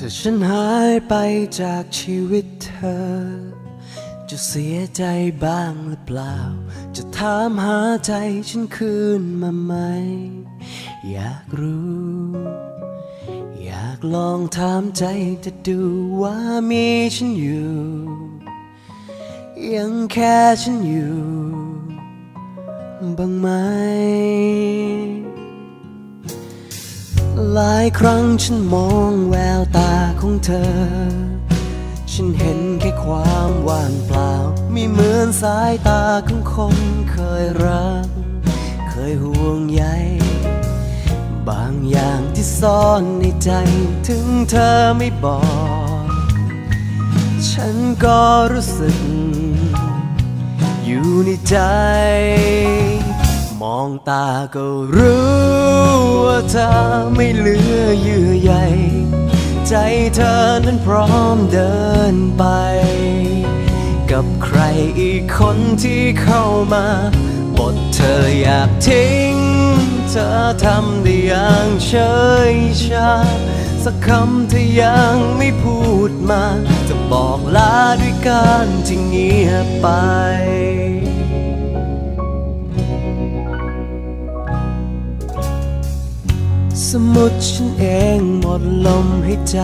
ถ้าฉันหายไปจากชีวิตเธอ จะเสียใจบ้างหรือเปล่า จะถามหาใจฉันคืนมาไหม อยากรู้ อยากลองถามใจจะดูว่ามีฉันอยู่ ยังแค่ฉันอยู่บ้างไหม ลายครั้งฉันมองแววตาของเธอ ฉันเห็นแค่ความว่างเปล่า ไม่เหมือนสายตาของคนเคยรัก เคยห่วงใย บางอย่างที่ซ่อนในใจถึงเธอไม่บอก ฉันก็รู้สึก อยู่ในใจ มองตาก็รู้ว่าเธอไม่เหลือเยื่อใยใจเธอนั้นพร้อมเดินไป กับใครอีกคนที่เข้ามาบทเธออยากทิ้ง เธอทำได้อย่างเฉยชา สักคำเธอยังไม่พูดมา จะบอกลาด้วยการที่เงียบไป สมุดฉันเองหมดลมหายใจ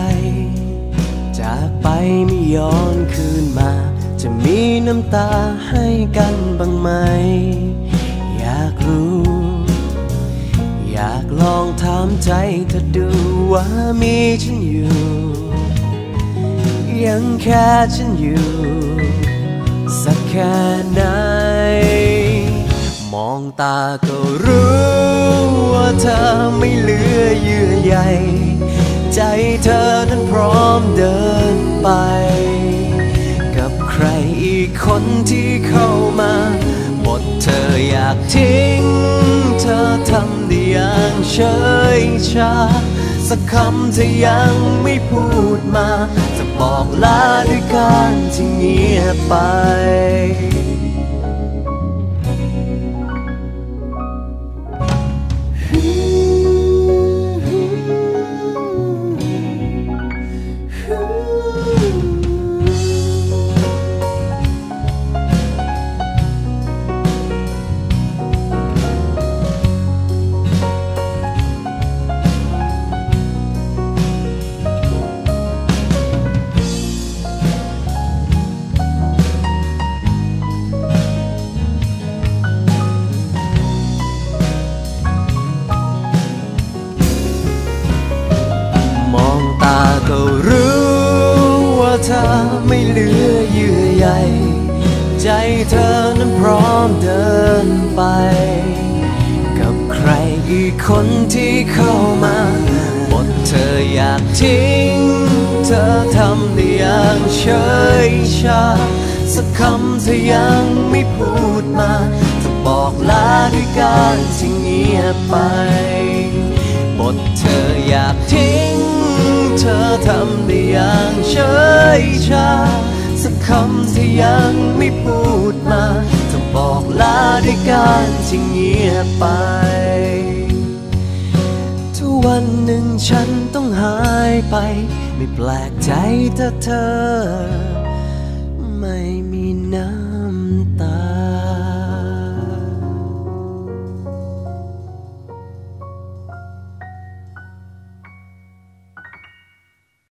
จากไปไม่ย้อนคืนมา จะมีน้ำตาให้กันบ้างไหม อยากรู้ อยากลองถามใจเธอดูว่ามีฉันอยู่ ยังแค่ฉันอยู่ สักแค่ไหน มองตาก็รู้ว่าเธอไม่เหลือเยื่อใยใจเธอนั้นพร้อมเดินไป กับใครอีกคนที่เข้ามาบทเธออยากทิ้ง เธอทำได้อย่างเฉยชา สักคำเธอยังไม่พูดมา จะบอกลาด้วยการที่เงียบไป เธอไม่เหลือเยื่อใยใจเธอนั้นพร้อมเดินไป กับใครอีกคนที่เข้ามาบทเธออยากทิ้ง เธอทำได้อย่างเฉยชา สักคำเธอยังไม่พูดมาจะบอกลาด้วยการที่เงียบไปบทเธออยากทิ้ง คำที่ยังไม่พูดมาจะบอกลาด้วยการที่เงียบไปถ้าวันหนึ่งฉันต้องหายไป ไม่แปลกใจถ้าเธอ ไม่มีน้ำตา